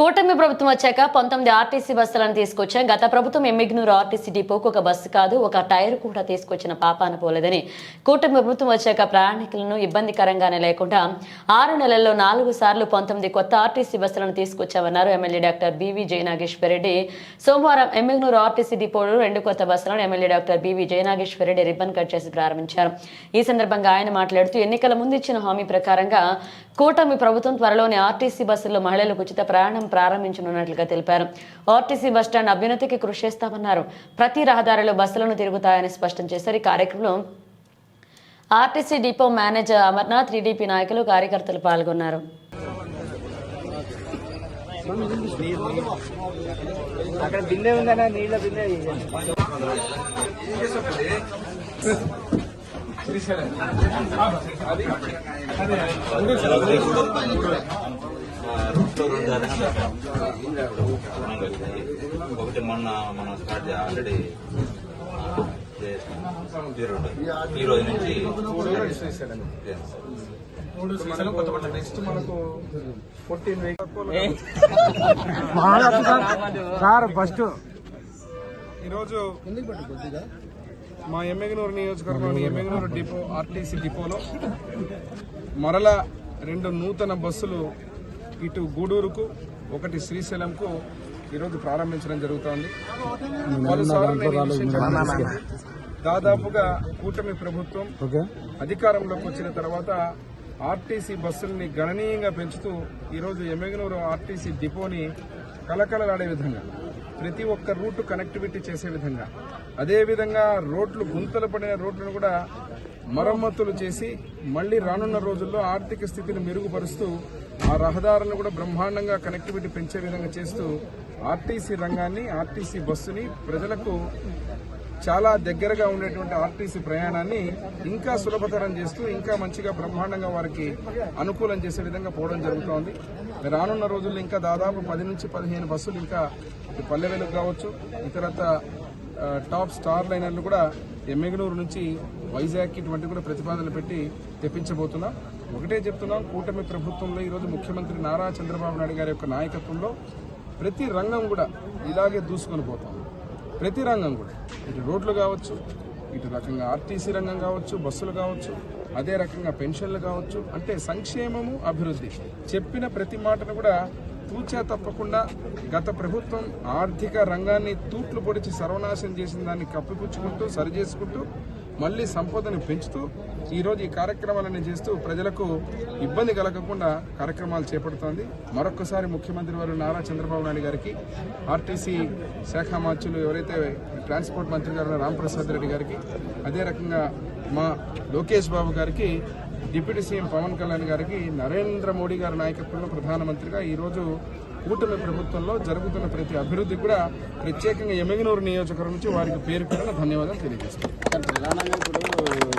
కూటమి ప్రభుత్వం వచ్చాక పంతొమ్మిది ఆర్టీసీ బస్సులను తీసుకొచ్చాం. గత ప్రభుత్వం ఎమ్మిగ్నూరు ఆర్టీసీ డిపోకు ఒక బస్సు కాదు ఒక టైర్ కూడా తీసుకొచ్చిన పాపాన పోలేదని. కూటమి ప్రభుత్వం వచ్చాక ప్రయాణికులను ఇబ్బందికరంగానే లేకుండా ఆరు నెలల్లో నాలుగు సార్లు పంతొమ్మిది కొత్త ఆర్టీసీ బస్సులను తీసుకొచ్చామన్నారు MLA doctor BV Jayanageswara Reddy. సోమవారం ఎమ్మిగ్నూరు ఆర్టీసీ డిపోలో రెండు కొత్త బస్సులను MLA doctor BV Jayanageswara Reddy ribbon cut చేసి ప్రారంభించారు. ఈ సందర్భంగా ఆయన మాట్లాడుతూ ఎన్నికల ముందు ఇచ్చిన హామీ ప్రకారంగా కూటమి ప్రభుత్వం త్వరలోనే ఆర్టీసీ బస్సుల్లో మహిళలకు ఉచిత ప్రయాణం ప్రారంభించనున్నట్లుగా తెలిపారు. ఆర్టీసీ బస్టాండ్ అభ్యున్నతికి కృషి చేస్తామన్నారు. ప్రతి రహదారిలో బస్సులను తిరుగుతాయని స్పష్టం చేశారు. ఈ కార్యక్రమంలో RTC depot manager Amarnath TDP నాయకులు కార్యకర్తలు పాల్గొన్నారు. అక్కడ బిందె ఉందన్న నీళ్ళ బిందె తీయండి. ఒకటి మొన్న మనం స్టార్ట్ ఆల్రెడీ ఈ రోజు నుంచి సార్ ఫస్ట్ ఈరోజు మా ఎమ్మెగనూరు నియోజకవర్గంలోని ఎమ్మెగనూరు డిపో ఆర్టీసీ డిపోలో మరలా రెండు నూతన బస్సులు ఇటు గూడూరుకు ఒకటి శ్రీశైలంకు ఈరోజు ప్రారంభించడం జరుగుతోంది. దాదాపుగా కూటమి ప్రభుత్వం అధికారంలోకి వచ్చిన తర్వాత ఆర్టీసీ బస్సుల్ని గణనీయంగా పెంచుతూ ఈరోజు ఎమ్మెగనూరు ఆర్టీసీ డిపోని కలకలలాడే విధంగా ప్రతి ఒక్క రూట్ కనెక్టివిటీ చేసే విధంగా అదేవిధంగా రోడ్లు గుంతలు పడిన రోడ్లను కూడా మరమ్మతులు చేసి మళ్ళీ రానున్న రోజుల్లో ఆర్థిక స్థితిని మెరుగుపరుస్తూ ఆ రహదారులను కూడా బ్రహ్మాండంగా కనెక్టివిటీ పెంచే విధంగా చేస్తూ ఆర్టీసీ రంగాన్ని ఆర్టీసీ బస్సుని ప్రజలకు చాలా దగ్గరగా ఉండేటువంటి ఆర్టీసీ ప్రయాణాన్ని ఇంకా సులభతరం చేస్తూ ఇంకా మంచిగా బ్రహ్మాండంగా వారికి అనుకూలం చేసే విధంగా పోవడం జరుగుతోంది. రానున్న రోజుల్లో ఇంకా దాదాపు పది నుంచి పదిహేను బస్సులు ఇంకా ఇటు పల్లె వెలుగు కావచ్చు ఇతరత టాప్ స్టార్ లైనర్లు కూడా ఎమ్మెగనూరు నుంచి వైజాగ్ ఇటువంటి కూడా ప్రతిపాదనలు పెట్టి తెప్పించబోతున్నాం. ఒకటే చెప్తున్నాం కూటమి ప్రభుత్వంలో ఈరోజు ముఖ్యమంత్రి నారా చంద్రబాబు నాయుడు గారి యొక్క నాయకత్వంలో ప్రతి రంగం కూడా ఇలాగే దూసుకొని పోతాం. ప్రతి రంగం కూడా. ఇటు రోడ్లు కావచ్చు ఇటు రకంగా ఆర్టీసీ రంగం కావచ్చు బస్సులు కావచ్చు అదే రకంగా పెన్షన్లు కావచ్చు అంటే సంక్షేమము అభివృద్ధి. చెప్పిన ప్రతి మాటను కూడా తూచా తప్పకుండా గత ప్రభుత్వం ఆర్థిక రంగాన్ని తూట్లు పొడిచి సర్వనాశనం చేసిన దాన్ని కప్పిపుచ్చుకుంటూ సరిచేసుకుంటూ మళ్ళీ సంపదను పెంచుతూ ఈరోజు ఈ కార్యక్రమాలన్నీ చేస్తూ ప్రజలకు ఇబ్బంది కలగకుండా కార్యక్రమాలు చేపడుతోంది. మరొకసారి ముఖ్యమంత్రి వారు నారా చంద్రబాబు నాయుడు గారికి ఆర్టీసీ శాఖ మార్చులు ఎవరైతే ట్రాన్స్పోర్ట్ మంత్రి గారు రామప్రసాద్ రాంప్రసాద్ రెడ్డి గారికి అదే రకంగా మా లోకేష్ బాబు గారికి డిప్యూటీ సీఎం పవన్ కళ్యాణ్ గారికి నరేంద్ర మోడీ గారి నాయకత్వంలో ప్రధానమంత్రిగా ఈరోజు కూటమి ప్రభుత్వంలో జరుగుతున్న ప్రతి అభివృద్ధి కూడా ప్రత్యేకంగా ఎమ్మెగనూరు నియోజకవర్గం నుంచి వారికి పేరు పేరున ధన్యవాదాలు తెలియజేస్తున్నాను